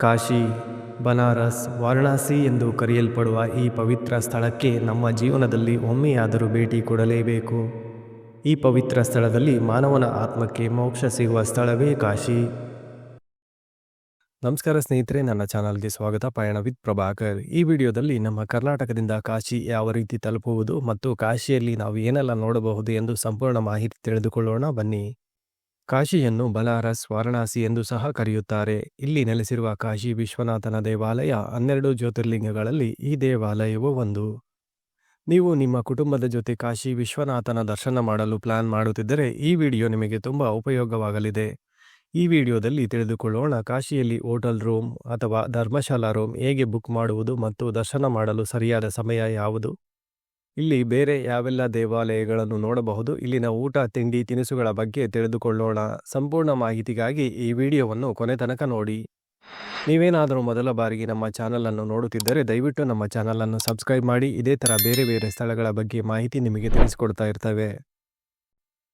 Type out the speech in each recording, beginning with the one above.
ಕಾಶಿ, ಬನಾರಸ್, ವಾರಣಾಸಿ ಎಂದು ಕರೆಯಲ್ಪಡುವ ಈ ಪವಿತ್ರ ಸ್ಥಳಕ್ಕೆ ನಮ್ಮ ಜೀವನದಲ್ಲಿ ಒಮ್ಮೆಯಾದರೂ ಭೇಟಿ ಕೊಡಲೇಬೇಕು. ಈ ಪವಿತ್ರ ಸ್ಥಳದಲ್ಲಿ ಮಾನವನ ಆತ್ಮಕ್ಕೆ ಮೋಕ್ಷ ಸಿಗುವ ಸ್ಥಳವೇ ಕಾಶಿ. ನಮಸ್ಕಾರ ಸ್ನೇಹಿತರೆ, ನನ್ನ ಚಾನಲ್ಗೆ ಸ್ವಾಗತ. ಪಯಣ ವಿತ್ ಪ್ರಭಾಕರ್. ಈ ವಿಡಿಯೋದಲ್ಲಿ ನಮ್ಮ ಕರ್ನಾಟಕದಿಂದ ಕಾಶಿ ಯಾವ ರೀತಿ ತಲುಪುವುದು ಮತ್ತು ಕಾಶಿಯಲ್ಲಿ ನಾವು ಏನೆಲ್ಲ ನೋಡಬಹುದು ಎಂದು ಸಂಪೂರ್ಣ ಮಾಹಿತಿ ತಿಳಿದುಕೊಳ್ಳೋಣ. ಬನ್ನಿ. ಕಾಶಿಯನ್ನು ಬನಾರಸ್ ವಾರಣಾಸಿ ಎಂದು ಸಹ ಕರೆಯುತ್ತಾರೆ. ಇಲ್ಲಿ ನೆಲೆಸಿರುವ ಕಾಶಿ ವಿಶ್ವನಾಥನ ದೇವಾಲಯ ಹನ್ನೆರಡು ಜ್ಯೋತಿರ್ಲಿಂಗಗಳಲ್ಲಿ ಈ ದೇವಾಲಯವು ಒಂದು. ನೀವು ನಿಮ್ಮ ಕುಟುಂಬದ ಜೊತೆ ಕಾಶಿ ವಿಶ್ವನಾಥನ ದರ್ಶನ ಮಾಡಲು ಪ್ಲಾನ್ ಮಾಡುತ್ತಿದ್ದರೆ ಈ ವಿಡಿಯೋ ನಿಮಗೆ ತುಂಬ ಉಪಯೋಗವಾಗಲಿದೆ. ಈ ವಿಡಿಯೋದಲ್ಲಿ ತಿಳಿದುಕೊಳ್ಳೋಣ ಕಾಶಿಯಲ್ಲಿ ಹೋಟೆಲ್ ರೂಮ್ ಅಥವಾ ಧರ್ಮಶಾಲಾ ರೂಮ್ ಹೇಗೆ ಬುಕ್ ಮಾಡುವುದು ಮತ್ತು ದರ್ಶನ ಮಾಡಲು ಸರಿಯಾದ ಸಮಯ ಯಾವುದು? ಇಲ್ಲಿ ಬೇರೆ ಯಾವೆಲ್ಲ ದೇವಾಲಯಗಳನ್ನು ನೋಡಬಹುದು? ಇಲ್ಲಿನ ಊಟ, ತಿಂಡಿ, ತಿನಿಸುಗಳ ಬಗ್ಗೆ ತಿಳಿದುಕೊಳ್ಳೋಣ. ಸಂಪೂರ್ಣ ಮಾಹಿತಿಗಾಗಿ ಈ ವಿಡಿಯೋವನ್ನು ಕೊನೆ ತನಕ ನೋಡಿ. ನೀವೇನಾದರೂ ಮೊದಲ ಬಾರಿಗೆ ನಮ್ಮ ಚಾನಲನ್ನು ನೋಡುತ್ತಿದ್ದರೆ ದಯವಿಟ್ಟು ನಮ್ಮ ಚಾನಲನ್ನು ಸಬ್ಸ್ಕ್ರೈಬ್ ಮಾಡಿ. ಇದೇ ಥರ ಬೇರೆ ಬೇರೆ ಸ್ಥಳಗಳ ಬಗ್ಗೆ ಮಾಹಿತಿ ನಿಮಗೆ ತಿಳಿಸಿಕೊಡ್ತಾ ಇರ್ತವೆ.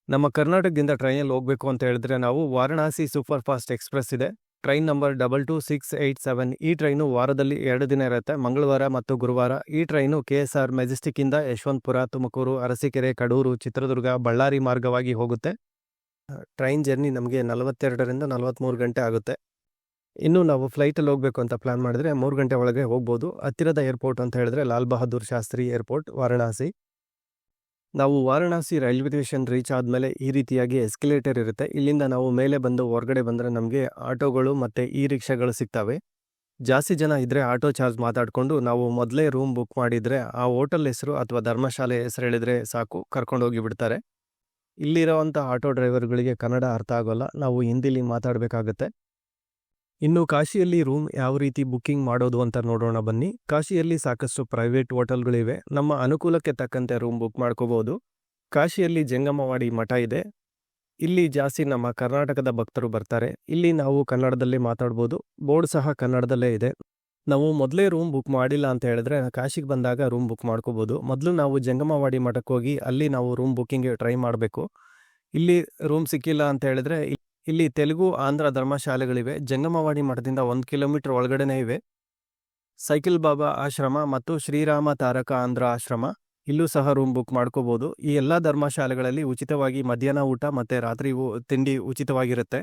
ನಮ್ಮ ಕರ್ನಾಟಕದಿಂದ ಟ್ರೈನಲ್ಲಿ ಹೋಗಬೇಕು ಅಂತ ಹೇಳಿದ್ರೆ ನಾವು ವಾರಣಾಸಿ ಸೂಪರ್ ಫಾಸ್ಟ್ ಎಕ್ಸ್ಪ್ರೆಸ್ ಇದೆ. Train number double two six eight seven. ಈ ಟ್ರೈನು ವಾರದಲ್ಲಿ ಎರಡು ದಿನ ಇರುತ್ತೆ. ಮಂಗಳವಾರ ಮತ್ತು ಗುರುವಾರ. ಈ ಟ್ರೈನು ಕೆ ಎಸ್ ಆರ್ ಮೆಜೆಸ್ಟಿಕ್ಕಿಂದ ಯಶವಂತಪುರ, ತುಮಕೂರು, ಅರಸೀಕೆರೆ, ಕಡೂರು, ಚಿತ್ರದುರ್ಗ, ಬಳ್ಳಾರಿ ಮಾರ್ಗವಾಗಿ ಹೋಗುತ್ತೆ. ಟ್ರೈನ್ ಜರ್ನಿ ನಮಗೆ ನಲವತ್ತೆರಡರಿಂದ ನಲವತ್ತ್ಮೂರು ಗಂಟೆ ಆಗುತ್ತೆ. ಇನ್ನು ನಾವು ಫ್ಲೈಟಲ್ಲಿ ಹೋಗಬೇಕು ಅಂತ ಪ್ಲಾನ್ ಮಾಡಿದ್ರೆ ಮೂರು ಗಂಟೆ ಒಳಗೆ ಹೋಗ್ಬೋದು. ಹತ್ತಿರದ ಏರ್ಪೋರ್ಟ್ ಅಂತ ಹೇಳಿದ್ರೆ ಲಾಲ್ ಬಹದ್ದೂರ್ ಶಾಸ್ತ್ರಿ ಏರ್ಪೋರ್ಟ್, ವಾರಣಾಸಿ. ನಾವು ವಾರಣಾಸಿ ರೈಲ್ವೆ ಸ್ಟೇಷನ್ ರೀಚ್ ಆದಮೇಲೆ ಈ ರೀತಿಯಾಗಿ ಎಸ್ಕಲೇಟರ್ ಇರುತ್ತೆ. ಇಲ್ಲಿಂದ ನಾವು ಮೇಲೆ ಬಂದು ಹೊರಗಡೆ ಬಂದರೆ ನಮಗೆ ಆಟೋಗಳು ಮತ್ತು ಇ ರಿಕ್ಷಾಗಳು ಸಿಗ್ತವೆ. ಜಾಸ್ತಿ ಜನ ಇದ್ದರೆ ಆಟೋ ಚಾರ್ಜ್ ಮಾತಾಡಿಕೊಂಡು ನಾವು ಮೊದಲೇ ರೂಮ್ ಬುಕ್ ಮಾಡಿದರೆ ಆ ಹೋಟೆಲ್ ಹೆಸರು ಅಥವಾ ಧರ್ಮಶಾಲೆ ಹೆಸರು ಹೇಳಿದರೆ ಸಾಕು ಕರ್ಕೊಂಡೋಗಿ ಬಿಡ್ತಾರೆ. ಇಲ್ಲಿರೋವಂಥ ಆಟೋ ಡ್ರೈವರ್ಗಳಿಗೆ ಕನ್ನಡ ಅರ್ಥ ಆಗೋಲ್ಲ. ನಾವು ಹಿಂದಿಲಿ ಮಾತಾಡಬೇಕಾಗತ್ತೆ. ಇನ್ನು ಕಾಶಿಯಲ್ಲಿ ರೂಮ್ ಯಾವ ರೀತಿ ಬುಕ್ಕಿಂಗ್ ಮಾಡೋದು ಅಂತ ನೋಡೋಣ ಬನ್ನಿ. ಕಾಶಿಯಲ್ಲಿ ಸಾಕಷ್ಟು ಪ್ರೈವೇಟ್ ಹೋಟೆಲ್ಗಳಿವೆ. ನಮ್ಮ ಅನುಕೂಲಕ್ಕೆ ತಕ್ಕಂತೆ ರೂಮ್ ಬುಕ್ ಮಾಡ್ಕೋಬಹುದು ಕಾಶಿಯಲ್ಲಿ ಜಂಗಮವಾಡಿ ಮಠ ಇದೆ. ಇಲ್ಲಿ ಜಾಸ್ತಿ ನಮ್ಮ ಕರ್ನಾಟಕದ ಭಕ್ತರು ಬರ್ತಾರೆ. ಇಲ್ಲಿ ನಾವು ಕನ್ನಡದಲ್ಲಿ ಮಾತಾಡ್ಬೋದು. ಬೋರ್ಡ್ ಸಹ ಕನ್ನಡದಲ್ಲೇ ಇದೆ. ನಾವು ಮೊದಲೇ ರೂಮ್ ಬುಕ್ ಮಾಡಿಲ್ಲ ಅಂತ ಹೇಳಿದ್ರೆ ಕಾಶಿಗೆ ಬಂದಾಗ ರೂಮ್ ಬುಕ್ ಮಾಡ್ಕೋಬೋದು. ಮೊದಲು ನಾವು ಜಂಗಮವಾಡಿ ಮಠಕ್ಕೆ ಹೋಗಿ ಅಲ್ಲಿ ನಾವು ರೂಮ್ ಬುಕ್ಕಿಂಗ್ಗೆ ಟ್ರೈ ಮಾಡಬೇಕು. ಇಲ್ಲಿ ರೂಮ್ ಸಿಕ್ಕಿಲ್ಲ ಅಂತ ಹೇಳಿದ್ರೆ ಇಲ್ಲಿ ತೆಲುಗು, ಆಂಧ್ರ ಧರ್ಮಶಾಲೆಗಳಿವೆ. ಜಂಗಮವಾಡಿ ಮಠದಿಂದ ಒಂದು ಕಿಲೋಮೀಟರ್ ಒಳಗಡೆನೇ ಇವೆ. ಸೈಕಲ್ ಬಾಬಾ ಆಶ್ರಮ ಮತ್ತು ಶ್ರೀರಾಮ ತಾರಕ ಆಂಧ್ರ ಆಶ್ರಮ. ಇಲ್ಲೂ ಸಹ ರೂಮ್ ಬುಕ್ ಮಾಡ್ಕೋಬೋದು. ಈ ಎಲ್ಲ ಧರ್ಮಶಾಲೆಗಳಲ್ಲಿ ಉಚಿತವಾಗಿ ಮಧ್ಯಾಹ್ನ ಊಟ ಮತ್ತು ರಾತ್ರಿ ತಿಂಡಿ ಉಚಿತವಾಗಿರುತ್ತೆ.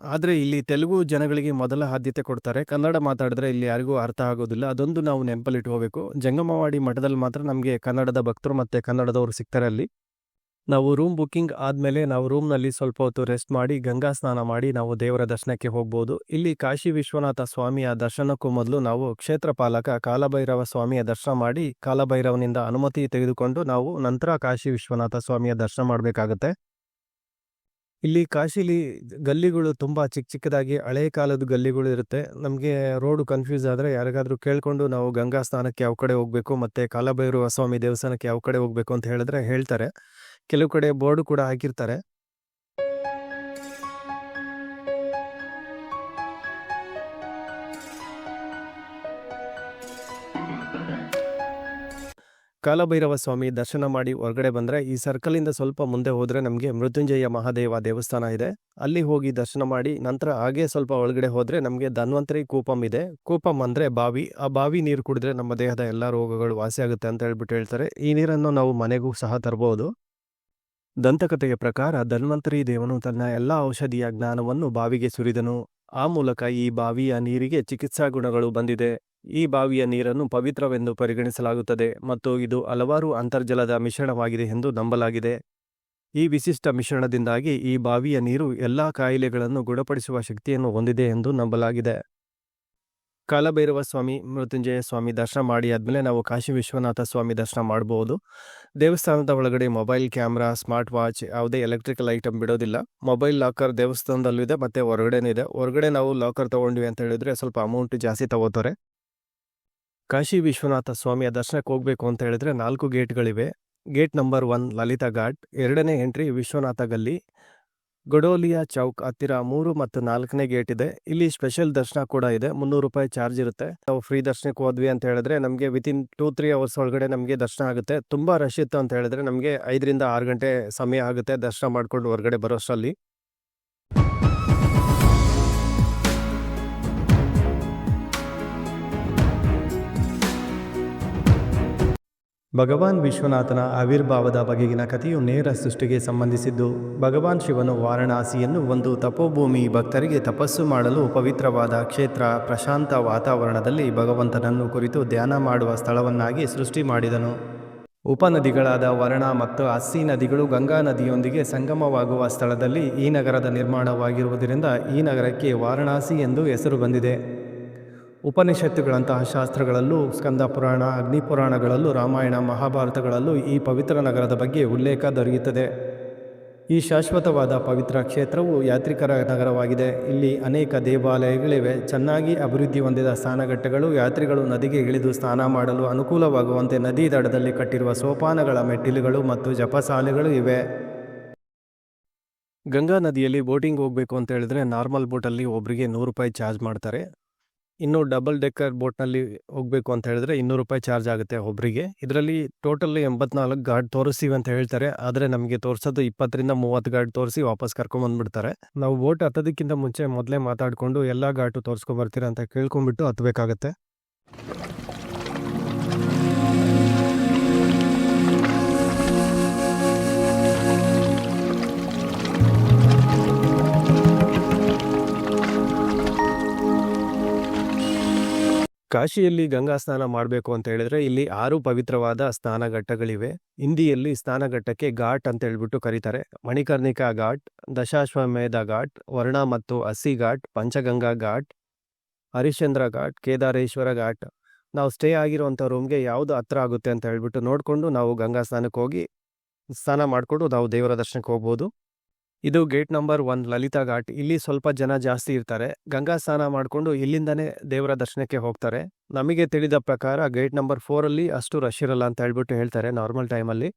ಆದರೆ ಇಲ್ಲಿ ತೆಲುಗು ಜನಗಳಿಗೆ ಮೊದಲ ಆದ್ಯತೆ ಕೊಡ್ತಾರೆ. ಕನ್ನಡ ಮಾತಾಡಿದ್ರೆ ಇಲ್ಲಿ ಯಾರಿಗೂ ಅರ್ಥ ಆಗೋದಿಲ್ಲ. ಅದೊಂದು ನಾವು ನೆನಪಲ್ಲಿಟ್ಕೋಬೇಕು. ಜಂಗಮವಾಡಿ ಮಠದಲ್ಲಿ ಮಾತ್ರ ನಮಗೆ ಕನ್ನಡದ ಭಕ್ತರು ಮತ್ತು ಕನ್ನಡದವರು ಸಿಗ್ತಾರೆ ಅಲ್ಲಿ. ನಾವು ರೂಮ್ ಬುಕ್ಕಿಂಗ್ ಆದಮೇಲೆ ನಾವು ರೂಮ್ನಲ್ಲಿ ಸ್ವಲ್ಪ ಹೊತ್ತು ರೆಸ್ಟ್ ಮಾಡಿ, ಗಂಗಾ ಸ್ನಾನ ಮಾಡಿ ನಾವು ದೇವರ ದರ್ಶನಕ್ಕೆ ಹೋಗ್ಬೋದು. ಇಲ್ಲಿ ಕಾಶಿ ವಿಶ್ವನಾಥ ಸ್ವಾಮಿಯ ದರ್ಶನಕ್ಕೂ ಮೊದಲು ನಾವು ಕ್ಷೇತ್ರಪಾಲಕ ಕಾಲಭೈರವ ಸ್ವಾಮಿಯ ದರ್ಶನ ಮಾಡಿ, ಕಾಲಭೈರವನಿಂದ ಅನುಮತಿ ತೆಗೆದುಕೊಂಡು ನಾವು ನಂತರ ಕಾಶಿ ವಿಶ್ವನಾಥ ಸ್ವಾಮಿಯ ದರ್ಶನ ಮಾಡಬೇಕಾಗತ್ತೆ. ಇಲ್ಲಿ ಕಾಶಿಲಿ ಗಲ್ಲಿಗಳು ತುಂಬ ಚಿಕ್ಕ ಚಿಕ್ಕದಾಗಿ ಹಳೆಯ ಕಾಲದ ಗಲ್ಲಿಗಳು ಇರುತ್ತೆ. ನಮಗೆ ರೋಡು ಕನ್ಫ್ಯೂಸ್ ಆದರೆ ಯಾರಿಗಾದರೂ ಕೇಳಿಕೊಂಡು ನಾವು ಗಂಗಾ ಸ್ನಾನಕ್ಕೆ ಯಾವ ಕಡೆ ಹೋಗಬೇಕು ಮತ್ತು ಕಾಲಭೈರವ ಸ್ವಾಮಿ ದೇವಸ್ಥಾನಕ್ಕೆ ಯಾವ ಕಡೆ ಹೋಗಬೇಕು ಅಂತ ಹೇಳಿದ್ರೆ ಹೇಳ್ತಾರೆ. ಕೆಲವು ಕಡೆ ಬೋರ್ಡ್ ಕೂಡ ಹಾಕಿರ್ತಾರೆ. ಕಾಲಭೈರವ ಸ್ವಾಮಿ ದರ್ಶನ ಮಾಡಿ ಹೊರಗಡೆ ಬಂದರೆ ಈ ಸರ್ಕಲಿಂದ ಸ್ವಲ್ಪ ಮುಂದೆ ಹೋದರೆ ನಮಗೆ ಮೃತ್ಯುಂಜಯ ಮಹಾದೇವ ದೇವಸ್ಥಾನ ಇದೆ. ಅಲ್ಲಿ ಹೋಗಿ ದರ್ಶನ ಮಾಡಿ ನಂತರ ಹಾಗೆ ಸ್ವಲ್ಪ ಒಳಗಡೆ ಹೋದರೆ ನಮಗೆ ಧನ್ವಂತರಿ ಕೂಪಂ ಇದೆ. ಕೂಪಂ ಅಂದರೆ ಬಾವಿ. ಆ ಬಾವಿ ನೀರು ಕುಡಿದ್ರೆ ನಮ್ಮ ದೇಹದ ಎಲ್ಲ ರೋಗಗಳು ವಾಸಿಯಾಗುತ್ತೆ ಅಂತ ಹೇಳ್ಬಿಟ್ಟು ಹೇಳ್ತಾರೆ. ಈ ನೀರನ್ನು ನಾವು ಮನೆಗೂ ಸಹ ತರಬಹುದು ದಂತಕಥೆಯ ಪ್ರಕಾರ ಧನ್ವಂತರಿ ದೇವನು ತನ್ನ ಎಲ್ಲ ಔಷಧಿಯ ಜ್ಞಾನವನ್ನು ಬಾವಿಗೆ ಸುರಿದನು. ಆ ಮೂಲಕ ಈ ಬಾವಿಯ ನೀರಿಗೆ ಚಿಕಿತ್ಸಾ ಗುಣಗಳು ಬಂದಿದೆ. ಈ ಬಾವಿಯ ನೀರನ್ನು ಪವಿತ್ರವೆಂದು ಪರಿಗಣಿಸಲಾಗುತ್ತದೆ ಮತ್ತು ಇದು ಹಲವಾರು ಅಂತರ್ಜಲದ ಮಿಶ್ರಣವಾಗಿದೆ ಎಂದು ನಂಬಲಾಗಿದೆ. ಈ ವಿಶಿಷ್ಟ ಮಿಶ್ರಣದಿಂದಾಗಿ ಈ ಬಾವಿಯ ನೀರು ಎಲ್ಲಾ ಕಾಯಿಲೆಗಳನ್ನು ಗುಣಪಡಿಸುವ ಶಕ್ತಿಯನ್ನು ಹೊಂದಿದೆ ಎಂದು ನಂಬಲಾಗಿದೆ. ಕಾಲಭೈರವ ಸ್ವಾಮಿ ಮೃತ್ಯುಂಜಯ ಸ್ವಾಮಿ ದರ್ಶನ ಮಾಡಿ ಆದಮೇಲೆ ನಾವು ಕಾಶಿ ವಿಶ್ವನಾಥ ಸ್ವಾಮಿ ದರ್ಶನ ಮಾಡ್ಬೋದು. ದೇವಸ್ಥಾನದ ಒಳಗಡೆ ಮೊಬೈಲ್ ಕ್ಯಾಮ್ರಾ, ಸ್ಮಾರ್ಟ್ ವಾಚ್ ಯಾವುದೇ ಎಲೆಕ್ಟ್ರಿಕಲ್ ಐಟಮ್ ಬಿಡೋದಿಲ್ಲ. ಮೊಬೈಲ್ ಲಾಕರ್ ದೇವಸ್ಥಾನದಲ್ಲೂ ಇದೆ, ಮತ್ತು ಹೊರಗಡೆನೂ ಇದೆ. ಹೊರಗಡೆ ನಾವು ಲಾಕರ್ ತೊಗೊಂಡ್ವಿ ಅಂತ ಹೇಳಿದ್ರೆ ಸ್ವಲ್ಪ ಅಮೌಂಟ್ ಜಾಸ್ತಿ ತಗೋತಾರೆ. ಕಾಶಿ ವಿಶ್ವನಾಥ ಸ್ವಾಮಿಯ ದರ್ಶನಕ್ಕೆ ಹೋಗಬೇಕು ಅಂತ ಹೇಳಿದ್ರೆ ನಾಲ್ಕು ಗೇಟ್ಗಳಿವೆ. Gate number one Lalita Ghat, ಎರಡನೇ ಎಂಟ್ರಿ ವಿಶ್ವನಾಥ ಗಲ್ಲಿ ಗೊಡೋಲಿಯಾ ಚೌಕ್ ಹತ್ತಿರ ಮೂರು ಮತ್ತು ನಾಲ್ಕನೇ ಗೇಟ್ ಇದೆ. ಇಲ್ಲಿ ಸ್ಪೆಷಲ್ ದರ್ಶನ ಕೂಡ ಇದೆ. ಮುನ್ನೂರು ರೂಪಾಯಿ ಚಾರ್ಜ್ ಇರುತ್ತೆ. ನಾವು ಫ್ರೀ ದರ್ಶನಕ್ಕೆ ಹೋದ್ವಿ ಅಂತ ಹೇಳಿದ್ರೆ ನಮಗೆ ವಿತಿನ್ ಟೂ ತ್ರೀ ಅವರ್ಸ್ ಒಳಗಡೆ ನಮಗೆ ದರ್ಶನ ಆಗುತ್ತೆ. ತುಂಬಾ ರಶ್ ಇತ್ತು ಅಂತ ಹೇಳಿದ್ರೆ ನಮಗೆ ಐದರಿಂದ ಆರು ಗಂಟೆ ಸಮಯ ಆಗುತ್ತೆ ದರ್ಶನ ಮಾಡ್ಕೊಂಡು ಹೊರಗಡೆ ಬರೋಷ್ಟರಲ್ಲಿ. ಭಗವಾನ್ ವಿಶ್ವನಾಥನ ಆವಿರ್ಭಾವದ ಬಗೆಗಿನ ಕಥೆಯು ನೇರ ಸೃಷ್ಟಿಗೆ ಸಂಬಂಧಿಸಿದ್ದು, ಭಗವಾನ್ ಶಿವನು ವಾರಣಾಸಿಯನ್ನು ಒಂದು ತಪೋಭೂಮಿ ಭಕ್ತರಿಗೆ ತಪಸ್ಸು ಮಾಡಲು ಪವಿತ್ರವಾದ ಕ್ಷೇತ್ರ, ಪ್ರಶಾಂತ ವಾತಾವರಣದಲ್ಲಿ ಭಗವಂತನನ್ನು ಕುರಿತು ಧ್ಯಾನ ಮಾಡುವ ಸ್ಥಳವನ್ನಾಗಿ ಸೃಷ್ಟಿ ಮಾಡಿದನು. ಉಪನದಿಗಳಾದ ವರ್ಣ ಮತ್ತು ಅಸ್ಸಿ ನದಿಗಳು ಗಂಗಾ ನದಿಯೊಂದಿಗೆ ಸಂಗಮವಾಗುವ ಸ್ಥಳದಲ್ಲಿ ಈ ನಗರದ ನಿರ್ಮಾಣವಾಗಿರುವುದರಿಂದ ಈ ನಗರಕ್ಕೆ ವಾರಣಾಸಿ ಎಂದು ಹೆಸರು ಬಂದಿದೆ. ಉಪನಿಷತ್ತುಗಳಂತಹ ಶಾಸ್ತ್ರಗಳಲ್ಲೂ ಸ್ಕಂದ ಪುರಾಣ ಅಗ್ನಿಪುರಾಣಗಳಲ್ಲೂ ರಾಮಾಯಣ ಮಹಾಭಾರತಗಳಲ್ಲೂ ಈ ಪವಿತ್ರ ನಗರದ ಬಗ್ಗೆ ಉಲ್ಲೇಖ ದೊರೆಯುತ್ತದೆ. ಈ ಶಾಶ್ವತವಾದ ಪವಿತ್ರ ಕ್ಷೇತ್ರವು ಯಾತ್ರಿಕರ ನಗರವಾಗಿದೆ. ಇಲ್ಲಿ ಅನೇಕ ದೇವಾಲಯಗಳಿವೆ. ಚೆನ್ನಾಗಿ ಅಭಿವೃದ್ಧಿ ಹೊಂದಿದ ಸ್ನಾನಘಟ್ಟಗಳು ಯಾತ್ರಿಗಳು ನದಿಗೆ ಇಳಿದು ಸ್ನಾನ ಮಾಡಲು ಅನುಕೂಲವಾಗುವಂತೆ ನದಿ ದಡದಲ್ಲಿ ಕಟ್ಟಿರುವ ಸೋಪಾನಗಳ ಮೆಟ್ಟಿಲುಗಳು ಮತ್ತು ಜಪಸಾಲೆಗಳು ಇವೆ. ಗಂಗಾ ನದಿಯಲ್ಲಿ ಬೋಟಿಂಗ್ ಹೋಗಬೇಕು ಅಂತ ಹೇಳಿದ್ರೆ ನಾರ್ಮಲ್ ಬೋಟಲ್ಲಿ ಒಬ್ಬರಿಗೆ ನೂರು ರೂಪಾಯಿ ಚಾರ್ಜ್ ಮಾಡ್ತಾರೆ. ಇನ್ನು ಡಬಲ್ ಡೆಕ್ಕರ್ ಬೋಟ್ನಲ್ಲಿ ಹೋಗಬೇಕು ಅಂತ ಹೇಳಿದ್ರೆ ಇನ್ನೂರು ರೂಪಾಯಿ ಚಾರ್ಜ್ ಆಗುತ್ತೆ ಒಬ್ಬರಿಗೆ ಇದರಲ್ಲಿ ಟೋಟಲ್ ಎಂಬತ್ನಾಲ್ಕು ಗಾರ್ಡ್ ತೋರಿಸ್ತೀವಿ ಅಂತ ಹೇಳ್ತಾರೆ. ಆದರೆ ನಮಗೆ ತೋರಿಸೋದು ಇಪ್ಪತ್ತರಿಂದ ಮೂವತ್ತು ಗಾರ್ಡ್ ತೋರಿಸಿ ವಾಪಸ್ ಕರ್ಕೊಂಬಂದ್ಬಿಡ್ತಾರೆ ನಾವು ಬೋಟ್ ಹತ್ತೋದಕ್ಕಿಂತ ಮುಂಚೆ ಮೊದಲೇ ಮಾತಾಡಿಕೊಂಡು ಎಲ್ಲ ಘಾಟು ತೋರಿಸ್ಕೊಂಬರ್ತೀರಾ ಅಂತ ಕೇಳ್ಕೊಂಬಿಟ್ಟು ಹತ್ತಬೇಕಾಗತ್ತೆ ಕಾಶಿಯಲ್ಲಿ ಗಂಗಾ ಸ್ನಾನ ಮಾಡಬೇಕು ಅಂತ ಹೇಳಿದ್ರೆ ಇಲ್ಲಿ ಆರು ಪವಿತ್ರವಾದ ಸ್ನಾನಘಟ್ಟಗಳಿವೆ ಹಿಂದಿಯಲ್ಲಿ ಸ್ನಾನಘಟ್ಟಕ್ಕೆ ಘಾಟ್ ಅಂತ ಹೇಳ್ಬಿಟ್ಟು ಕರೀತಾರೆ. ಮಣಿಕರ್ಣಿಕಾ ಘಾಟ್, ದಶಾಶ್ವಮೇಧ ಘಾಟ್, ವರ್ಣ ಮತ್ತು ಅಸ್ಸಿ ಘಾಟ್, ಪಂಚಗಂಗಾ ಘಾಟ್, ಹರಿಶ್ಚಂದ್ರ ಘಾಟ್, ಕೇದಾರೇಶ್ವರ ಘಾಟ್. ನಾವು ಸ್ಟೇ ಆಗಿರುವಂಥ ರೂಮ್ಗೆ ಯಾವುದು ಹತ್ರ ಆಗುತ್ತೆ ಅಂತ ಹೇಳ್ಬಿಟ್ಟು ನೋಡಿಕೊಂಡು ನಾವು ಗಂಗಾ ಸ್ನಾನಕ್ಕೆ ಹೋಗಿ ಸ್ನಾನ ಮಾಡಿಕೊಂಡು ನಾವು ದೇವರ ದರ್ಶನಕ್ಕೆ ಹೋಗ್ಬೋದು. ಇದು gate number one Lalita Ghat. ಇಲ್ಲಿ ಸ್ವಲ್ಪ ಜನ ಜಾಸ್ತಿ ಇರ್ತಾರೆ. ಗಂಗಾ ಸ್ನಾನ ಮಾಡಿಕೊಂಡು ಇಲ್ಲಿಂದನೇ ದೇವರ ದರ್ಶನಕ್ಕೆ ಹೋಗ್ತಾರೆ. ನಮಗೆ ತಿಳಿದ ಪ್ರಕಾರ ಗೇಟ್ ನಂಬರ್ ಫೋರಲ್ಲಿ ಅಷ್ಟು ರಶ್ ಇರಲ್ಲ ಅಂತ ಹೇಳ್ಬಿಟ್ಟು ಹೇಳ್ತಾರೆ ನಾರ್ಮಲ್ ಟೈಮಲ್ಲಿ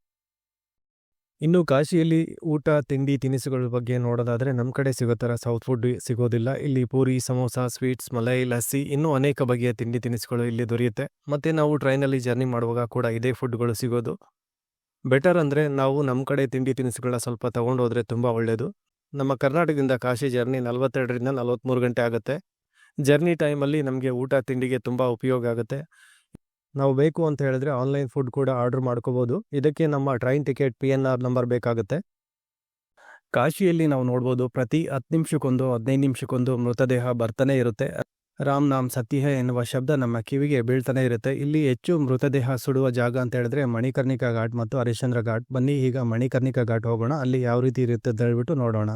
ಇನ್ನು ಕಾಶಿಯಲ್ಲಿ ಊಟ, ತಿಂಡಿ, ತಿನಿಸುಗಳ ಬಗ್ಗೆ ನೋಡೋದಾದ್ರೆ ನಮ್ಮ ಕಡೆ ಸಿಗೋ ಥರ ಸೌತ್ ಫುಡ್ ಸಿಗೋದಿಲ್ಲ. ಇಲ್ಲಿ ಪೂರಿ, ಸಮೋಸ ಸ್ವೀಟ್ಸ್ ಮಲೈ, ಲಸ್ಸಿ ಇನ್ನೂ ಅನೇಕ ಬಗೆಯ ತಿಂಡಿ, ತಿನಿಸುಗಳು ಇಲ್ಲಿ ದೊರೆಯುತ್ತೆ. ಮತ್ತೆ ನಾವು ಟ್ರೈನಲ್ಲಿ ಜರ್ನಿ ಮಾಡುವಾಗ ಕೂಡ ಇದೇ ಫುಡ್ಗಳು ಸಿಗೋದು. ಬೆಟರ್ ಅಂದರೆ ನಾವು ನಮ್ಮ ಕಡೆ ತಿಂಡಿ ತಿನಿಸುಗಳನ್ನ ಸ್ವಲ್ಪ ತೊಗೊಂಡು ಹೋದರೆ ತುಂಬ ಒಳ್ಳೆಯದು ನಮ್ಮ ಕರ್ನಾಟಕದಿಂದ ಕಾಶಿ ಜರ್ನಿ ನಲವತ್ತೆರಡರಿಂದ ನಲವತ್ತ್ಮೂರು ಗಂಟೆ ಆಗುತ್ತೆ. ಜರ್ನಿ ಟೈಮಲ್ಲಿ ನಮಗೆ ಊಟ, ತಿಂಡಿಗೆ ತುಂಬ ಉಪಯೋಗ ಆಗುತ್ತೆ. ನಾವು ಬೇಕು ಅಂತ ಹೇಳಿದ್ರೆ ಆನ್ಲೈನ್ ಫುಡ್ ಕೂಡ ಆರ್ಡರ್ ಮಾಡ್ಕೋಬೋದು. ಇದಕ್ಕೆ ನಮ್ಮ train ticket P N R number ಬೇಕಾಗುತ್ತೆ. ಕಾಶಿಯಲ್ಲಿ ನಾವು ನೋಡ್ಬೋದು ಪ್ರತಿ ಹತ್ತು ನಿಮಿಷಕ್ಕೊಂದು, ಹದಿನೈದು ನಿಮಿಷಕ್ಕೊಂದು ಮೃತದೇಹ ಬರ್ತಾನೆ ಇರುತ್ತೆ. ರಾಮ್ ನಾಮ್ ಸತ್ಯ ಎನ್ನುವ ಶಬ್ದ ನಮ್ಮ ಕಿವಿಗೆ ಬೀಳ್ತಾನೆ ಇರುತ್ತೆ. ಇಲ್ಲಿ ಹೆಚ್ಚು ಮೃತದೇಹ ಸುಡುವ ಜಾಗ ಅಂತ ಹೇಳಿದ್ರೆ ಮಣಿಕರ್ಣಿಕಾ ಘಾಟ್ ಮತ್ತು ಹರಿಶ್ಚಂದ್ರ ಘಾಟ್. ಬನ್ನಿ, ಈಗ ಮಣಿಕರ್ಣಿಕಾ ಘಾಟ್ ಹೋಗೋಣ. ಅಲ್ಲಿ ಯಾವ ರೀತಿ ಇರುತ್ತೆ ಅಂತ ಹೇಳ್ಬಿಟ್ಟು ನೋಡೋಣ.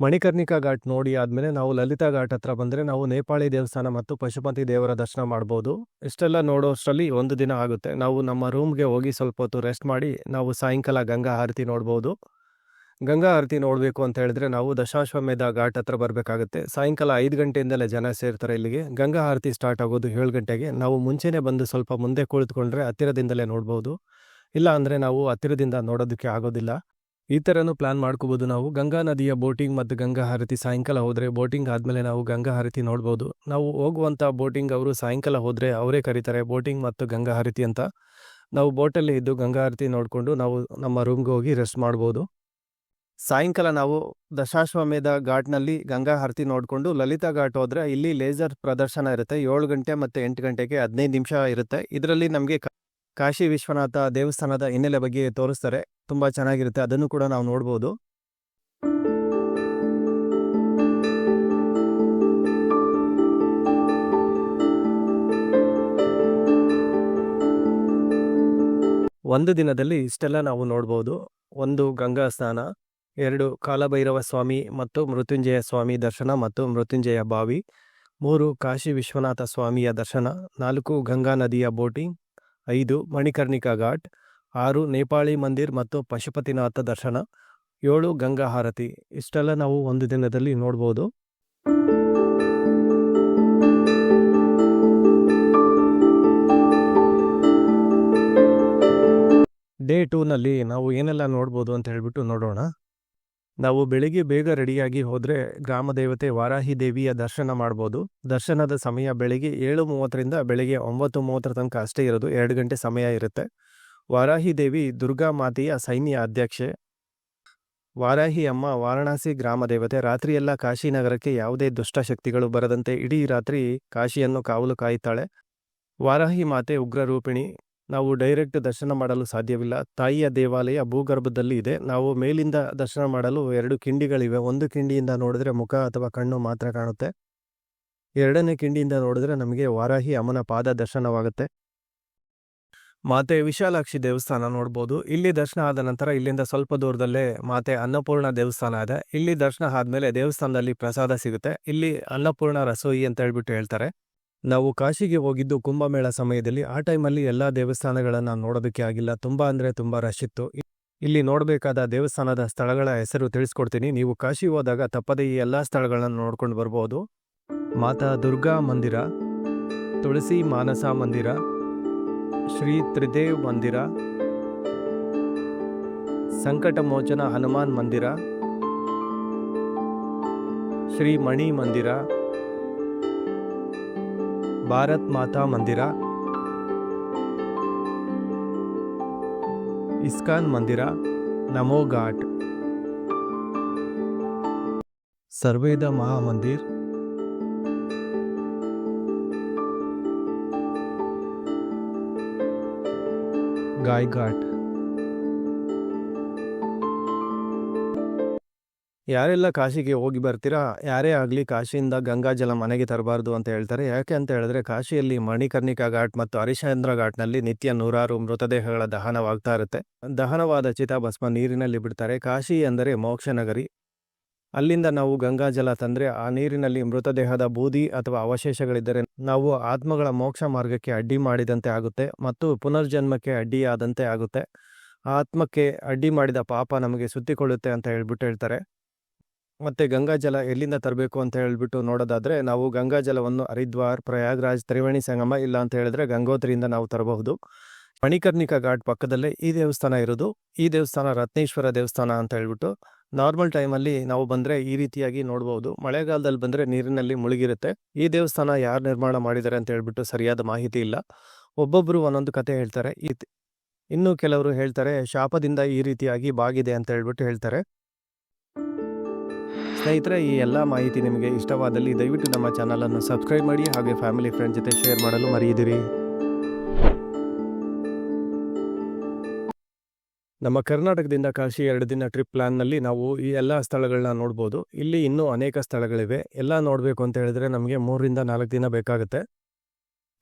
ಮಣಿಕರ್ಣಿಕಾ ಘಾಟ್ ನೋಡಿ ಆದ್ಮೇಲೆ ನಾವು ಲಲಿತಾ ಘಾಟ್ ಹತ್ರ ಬಂದ್ರೆ ನಾವು ನೇಪಾಳಿ ದೇವಸ್ಥಾನ ಮತ್ತು ಪಶುಪತಿ ದೇವರ ದರ್ಶನ ಮಾಡ್ಬೋದು. ಇಷ್ಟೆಲ್ಲ ನೋಡೋಷ್ಟರಲ್ಲಿ ಒಂದು ದಿನ ಆಗುತ್ತೆ. ನಾವು ನಮ್ಮ ರೂಮ್ಗೆ ಹೋಗಿ ಸ್ವಲ್ಪ ಹೊತ್ತು ರೆಸ್ಟ್ ಮಾಡಿ ನಾವು ಸಾಯಂಕಾಲ ಗಂಗಾ ಆರತಿ ನೋಡ್ಬೋದು. ಗಂಗಾ ಆರತಿ ನೋಡಬೇಕು ಅಂತ ಹೇಳಿದ್ರೆ ನಾವು ದಶಾಶ್ವಮೇಧ ಘಾಟ್ ಹತ್ರ ಬರಬೇಕಾಗುತ್ತೆ. ಸಾಯಂಕಾಲ ಐದು ಗಂಟೆಯಿಂದಲೇ ಜನ ಸೇರ್ತಾರೆ ಇಲ್ಲಿಗೆ. ಗಂಗಾ ಆರತಿ ಸ್ಟಾರ್ಟ್ ಆಗೋದು ಏಳು ಗಂಟೆಗೆ. ನಾವು ಮುಂಚೆನೇ ಬಂದು ಸ್ವಲ್ಪ ಮುಂದೆ ಕುಳಿತುಕೊಂಡ್ರೆ ಹತ್ತಿರದಿಂದಲೇ ನೋಡ್ಬೋದು. ಇಲ್ಲ ಅಂದರೆ ನಾವು ಹತ್ತಿರದಿಂದ ನೋಡೋದಕ್ಕೆ ಆಗೋದಿಲ್ಲ. ಈ ಥರನು ಪ್ಲಾನ್ ಮಾಡ್ಕೋಬೋದು ನಾವು. ಗಂಗಾ ನದಿಯ ಬೋಟಿಂಗ್ ಮತ್ತು ಗಂಗಾ ಹಾರತಿ ಸಾಯಂಕಾಲ ಹೋದರೆ ಬೋಟಿಂಗ್ ಆದಮೇಲೆ ನಾವು ಗಂಗಾ ಹಾರತಿ ನೋಡ್ಬೋದು. ನಾವು ಹೋಗುವಂಥ ಬೋಟಿಂಗ್ ಅವರು ಸಾಯಂಕಾಲ ಹೋದರೆ ಅವರೇ ಕರೀತಾರೆ ಬೋಟಿಂಗ್ ಮತ್ತು ಗಂಗಾ ಹಾರತಿ ಅಂತ. ನಾವು ಬೋಟಲ್ಲಿ ಇದ್ದು ಗಂಗಾ ಹಾರತಿ ನೋಡಿಕೊಂಡು ನಾವು ನಮ್ಮ ರೂಮ್ಗೆ ಹೋಗಿ ರೆಸ್ಟ್ ಮಾಡ್ಬೋದು. ಸಾಯಂಕಾಲ ನಾವು ದಶಾಶ್ವಮೇಧ ಘಾಟ್ನಲ್ಲಿ ಗಂಗಾ ಹಾರತಿ ನೋಡಿಕೊಂಡು ಲಲಿತಾ ಘಾಟ್ ಹೋದರೆ ಇಲ್ಲಿ ಲೇಸರ್ ಪ್ರದರ್ಶನ ಇರುತ್ತೆ ಏಳು ಗಂಟೆ ಮತ್ತು ಎಂಟು ಗಂಟೆಗೆ ಹದಿನೈದು ನಿಮಿಷ ಇರುತ್ತೆ. ಇದರಲ್ಲಿ ನಮಗೆ ಕಾಶಿ ವಿಶ್ವನಾಥ ದೇವಸ್ಥಾನದ ಹಿನ್ನೆಲೆ ಬಗ್ಗೆ ತೋರಿಸ್ತಾರೆ. ತುಂಬ ಚೆನ್ನಾಗಿರುತ್ತೆ. ಅದನ್ನು ಕೂಡ ನಾವು ನೋಡ್ಬೋದು. ಒಂದು ದಿನದಲ್ಲಿ ಇಷ್ಟೆಲ್ಲ ನಾವು ನೋಡ್ಬೋದು. ಒಂದು ಗಂಗಾ ಸ್ನಾನ, ಎರಡು ಕಾಲಭೈರವ ಸ್ವಾಮಿ ಮತ್ತು ಮೃತ್ಯುಂಜಯ ಸ್ವಾಮಿ ದರ್ಶನ ಮತ್ತು ಮೃತ್ಯುಂಜಯ ಬಾವಿ, ಮೂರು ಕಾಶಿ ವಿಶ್ವನಾಥ ಸ್ವಾಮಿಯ ದರ್ಶನ, ನಾಲ್ಕು ಗಂಗಾ ನದಿಯ ಬೋಟಿಂಗ್ ಐದು ಮಣಿಕರ್ಣಿಕಾ ಘಾಟ್ ಆರು, ನೇಪಾಳಿ ಮಂದಿರ್ ಮತ್ತು ಪಶುಪತಿನಾಥ ದರ್ಶನ, ಏಳು, ಗಂಗಾ ಹಾರತಿ. ಇಷ್ಟೆಲ್ಲ ನಾವು ಒಂದು ದಿನದಲ್ಲಿ ನೋಡ್ಬೋದು. ಡೇ ಟೂನಲ್ಲಿ ನಾವು ಏನೆಲ್ಲ ನೋಡ್ಬೋದು ಅಂತ ಹೇಳಿಬಿಟ್ಟು ನೋಡೋಣ. ನಾವು ಬೆಳಿಗ್ಗೆ ಬೇಗ ರೆಡಿಯಾಗಿ ಹೋದರೆ ಗ್ರಾಮ ದೇವತೆ ವಾರಾಹಿ ದೇವಿಯ ದರ್ಶನ ಮಾಡ್ಬೋದು. ದರ್ಶನದ ಸಮಯ ಬೆಳಿಗ್ಗೆ ಏಳು ಮೂವತ್ತರಿಂದ ಬೆಳಿಗ್ಗೆ ಒಂಬತ್ತು ಮೂವತ್ತರ ತನಕ ಅಷ್ಟೇ ಇರೋದು. ಎರಡು ಗಂಟೆ ಸಮಯ ಇರುತ್ತೆ. ವಾರಾಹಿ ದೇವಿ ದುರ್ಗಾ ಮಾತೆಯ ಸೈನ್ಯ ಅಧ್ಯಕ್ಷೆ. ವಾರಾಹಿ ಅಮ್ಮ ವಾರಣಾಸಿ ಗ್ರಾಮ ದೇವತೆ. ರಾತ್ರಿಯೆಲ್ಲ ಕಾಶಿ ನಗರಕ್ಕೆ ಯಾವುದೇ ದುಷ್ಟಶಕ್ತಿಗಳು ಬರದಂತೆ ಇಡೀ ರಾತ್ರಿ ಕಾಶಿಯನ್ನು ಕಾವಲು ಕಾಯುತ್ತಾಳೆ. ವಾರಾಹಿ ಮಾತೆ ಉಗ್ರರೂಪಿಣಿ ನಾವು ಡೈರೆಕ್ಟ್ ದರ್ಶನ ಮಾಡಲು ಸಾಧ್ಯವಿಲ್ಲ. ತಾಯಿಯ ದೇವಾಲಯ ಭೂಗರ್ಭದಲ್ಲಿ ಇದೆ. ನಾವು ಮೇಲಿಂದ ದರ್ಶನ ಮಾಡಲು ಎರಡು ಕಿಂಡಿಗಳಿವೆ. ಒಂದು ಕಿಂಡಿಯಿಂದ ನೋಡಿದ್ರೆ ಮುಖ ಅಥವಾ ಕಣ್ಣು ಮಾತ್ರ ಕಾಣುತ್ತೆ. ಎರಡನೇ ಕಿಂಡಿಯಿಂದ ನೋಡಿದ್ರೆ ನಮಗೆ ವಾರಾಹಿ ಅಮ್ಮನ ಪಾದ ದರ್ಶನವಾಗುತ್ತೆ. ಮಾತೆ ವಿಶಾಲಾಕ್ಷಿ ದೇವಸ್ಥಾನ ನೋಡ್ಬೋದು. ಇಲ್ಲಿ ದರ್ಶನ ಆದ ನಂತರ ಇಲ್ಲಿಂದ ಸ್ವಲ್ಪ ದೂರದಲ್ಲೇ ಮಾತೆ ಅನ್ನಪೂರ್ಣ ದೇವಸ್ಥಾನ ಇದೆ. ಇಲ್ಲಿ ದರ್ಶನ ಆದಮೇಲೆ ದೇವಸ್ಥಾನದಲ್ಲಿ ಪ್ರಸಾದ ಸಿಗುತ್ತೆ. ಇಲ್ಲಿ ಅನ್ನಪೂರ್ಣ ರಸೋಯಿ ಅಂತ ಹೇಳ್ಬಿಟ್ಟು ಹೇಳ್ತಾರೆ. ನಾವು ಕಾಶಿಗೆ ಹೋಗಿದ್ದು ಕುಂಭಮೇಳ ಸಮಯದಲ್ಲಿ, ಆ ಟೈಮಲ್ಲಿ ಎಲ್ಲ ದೇವಸ್ಥಾನಗಳನ್ನು ನೋಡೋದಕ್ಕೆ ಆಗಿಲ್ಲ. ತುಂಬ ಅಂದರೆ ತುಂಬ ರಶ್ ಇತ್ತು. ಇಲ್ಲಿ ನೋಡಬೇಕಾದ ದೇವಸ್ಥಾನದ ಸ್ಥಳಗಳ ಹೆಸರು ತಿಳಿಸ್ಕೊಡ್ತೀನಿ. ನೀವು ಕಾಶಿ ಹೋದಾಗ ತಪ್ಪದೆ ಈ ಎಲ್ಲ ಸ್ಥಳಗಳನ್ನು ನೋಡ್ಕೊಂಡು ಬರ್ಬೋದು. ಮಾತಾ ದುರ್ಗಾ ಮಂದಿರ, ತುಳಸಿ ಮಾನಸ ಮಂದಿರ, ಶ್ರೀ ತ್ರಿದೇವ್ ಮಂದಿರ, ಸಂಕಟ ಮೋಚನ ಹನುಮಾನ್ ಮಂದಿರ, ಶ್ರೀ ಮಣಿ ಮಂದಿರ ಭಾರತ್ ಮಾತಾ ಮಂದಿರ ಇಸ್ಕಾನ್ ಮಂದಿರ ನಮೋ ಘಾಟ್ ಸರ್ವೇದ ಮಹಾಮಂದಿರ್ ಗಾಯ್ ಘಾಟ್ ಯಾರೆಲ್ಲ ಕಾಶಿಗೆ ಹೋಗಿ ಬರ್ತೀರಾ? ಯಾರೇ ಆಗಲಿ ಕಾಶಿಯಿಂದ ಗಂಗಾಜಲ ಮನೆಗೆ ತರಬಾರ್ದು ಅಂತ ಹೇಳ್ತಾರೆ. ಯಾಕೆ ಅಂತ ಹೇಳಿದ್ರೆ ಕಾಶಿಯಲ್ಲಿ ಮಣಿಕರ್ಣಿಕಾ ಘಾಟ್ ಮತ್ತು ಹರಿಶ್ಚಂದ್ರ ಘಾಟ್ನಲ್ಲಿ ನಿತ್ಯ ನೂರಾರು ಮೃತದೇಹಗಳ ದಹನವಾಗ್ತಾ ಇರುತ್ತೆ. ದಹನವಾದ ಚಿತಾಭಸ್ಮ ನೀರಿನಲ್ಲಿ ಬಿಡ್ತಾರೆ. ಕಾಶಿ ಅಂದರೆ ಮೋಕ್ಷ ನಗರಿ. ಅಲ್ಲಿಂದ ನಾವು ಗಂಗಾಜಲ ತಂದ್ರೆ ಆ ನೀರಿನಲ್ಲಿ ಮೃತದೇಹದ ಬೂದಿ ಅಥವಾ ಅವಶೇಷಗಳಿದ್ದರೆ ನಾವು ಆತ್ಮಗಳ ಮೋಕ್ಷ ಮಾರ್ಗಕ್ಕೆ ಅಡ್ಡಿ ಮಾಡಿದಂತೆ ಆಗುತ್ತೆ ಮತ್ತು ಪುನರ್ಜನ್ಮಕ್ಕೆ ಅಡ್ಡಿಯಾದಂತೆ ಆಗುತ್ತೆ. ಆತ್ಮಕ್ಕೆ ಅಡ್ಡಿ ಮಾಡಿದ ಪಾಪ ನಮಗೆ ಸುತ್ತಿಕೊಳ್ಳುತ್ತೆ ಅಂತ ಹೇಳ್ಬಿಟ್ಟು ಹೇಳ್ತಾರೆ. ಮತ್ತೆ ಗಂಗಾಜಲ ಎಲ್ಲಿಂದ ತರಬೇಕು ಅಂತ ಹೇಳಿಬಿಟ್ಟು ನೋಡೋದಾದ್ರೆ, ನಾವು ಗಂಗಾಜಲವನ್ನು ಹರಿದ್ವಾರ್, ಪ್ರಯಾಗ್ರಾಜ್, ತ್ರಿವೇಣಿ ಸಂಗಮ ಇಲ್ಲ ಅಂತ ಹೇಳಿದ್ರೆ ಗಂಗೋತ್ರಿಯಿಂದ ನಾವು ತರಬಹುದು. ಮಣಿಕರ್ಣಿಕ ಘಾಟ್ ಪಕ್ಕದಲ್ಲೇ ಈ ದೇವಸ್ಥಾನ ಇರೋದು. ಈ ದೇವಸ್ಥಾನ ರತ್ನೇಶ್ವರ ದೇವಸ್ಥಾನ ಅಂತ ಹೇಳ್ಬಿಟ್ಟು ನಾರ್ಮಲ್ ಟೈಮಲ್ಲಿ ನಾವು ಬಂದ್ರೆ ಈ ರೀತಿಯಾಗಿ ನೋಡ್ಬೋದು. ಮಳೆಗಾಲದಲ್ಲಿ ಬಂದ್ರೆ ನೀರಿನಲ್ಲಿ ಮುಳುಗಿರುತ್ತೆ. ಈ ದೇವಸ್ಥಾನ ಯಾರು ನಿರ್ಮಾಣ ಮಾಡಿದ್ದಾರೆ ಅಂತ ಹೇಳ್ಬಿಟ್ಟು ಸರಿಯಾದ ಮಾಹಿತಿ ಇಲ್ಲ. ಒಬ್ಬೊಬ್ಬರು ಒಂದೊಂದು ಕತೆ ಹೇಳ್ತಾರೆ. ಈ ಇನ್ನು ಕೆಲವರು ಹೇಳ್ತಾರೆ, ಶಾಪದಿಂದ ಈ ರೀತಿಯಾಗಿ ಬಾಗಿದೆ ಅಂತ ಹೇಳ್ಬಿಟ್ಟು ಹೇಳ್ತಾರೆ. ಸ್ನೇಹಿತರೆ, ಈ ಎಲ್ಲ ಮಾಹಿತಿ ನಿಮಗೆ ಇಷ್ಟವಾದಲ್ಲಿ ದಯವಿಟ್ಟು ನಮ್ಮ ಚಾನಲನ್ನು ಸಬ್ಸ್ಕ್ರೈಬ್ ಮಾಡಿ ಹಾಗೆ ಫ್ಯಾಮಿಲಿ ಫ್ರೆಂಡ್ ಜೊತೆ ಶೇರ್ ಮಾಡಲು ಮರೆಯದಿರಿ. ನಮ್ಮ ಕರ್ನಾಟಕದಿಂದ ಕಾಶಿ ಎರಡು ದಿನ ಟ್ರಿಪ್ ಪ್ಲ್ಯಾನ್ನಲ್ಲಿ ನಾವು ಈ ಎಲ್ಲ ಸ್ಥಳಗಳನ್ನ ನೋಡ್ಬೋದು. ಇಲ್ಲಿ ಇನ್ನೂ ಅನೇಕ ಸ್ಥಳಗಳಿವೆ. ಎಲ್ಲ ನೋಡಬೇಕು ಅಂತ ಹೇಳಿದ್ರೆ ನಮಗೆ ಮೂರರಿಂದ ನಾಲ್ಕು ದಿನ ಬೇಕಾಗುತ್ತೆ.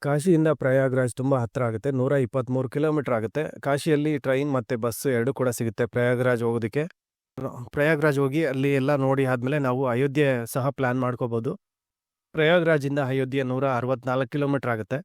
ಕಾಶಿಯಿಂದ ಪ್ರಯಾಗ್ರಾಜ್ ತುಂಬ ಹತ್ತಿರ ಆಗುತ್ತೆ. ನೂರ ಇಪ್ಪತ್ತ್ಮೂರು ಕಿಲೋಮೀಟರ್ ಆಗುತ್ತೆ. ಕಾಶಿಯಲ್ಲಿ ಟ್ರೈನ್ ಮತ್ತು ಬಸ್ಸು ಎರಡೂ ಕೂಡ ಸಿಗುತ್ತೆ ಪ್ರಯಾಗ್ರಾಜ್ ಹೋಗೋದಕ್ಕೆ. ಪ್ರಯಾಗ್ರಾಜ್ ಹೋಗಿ ಅಲ್ಲಿ ಎಲ್ಲ ನೋಡಿ ಆದಮೇಲೆ ನಾವು ಅಯೋಧ್ಯೆ ಸಹ ಪ್ಲ್ಯಾನ್ ಮಾಡ್ಕೋಬೋದು. ಪ್ರಯಾಗ್ರಾಜಿಂದ ಅಯೋಧ್ಯೆ ನೂರ ಅರವತ್ನಾಲ್ಕು ಕಿಲೋಮೀಟರ್ ಆಗುತ್ತೆ.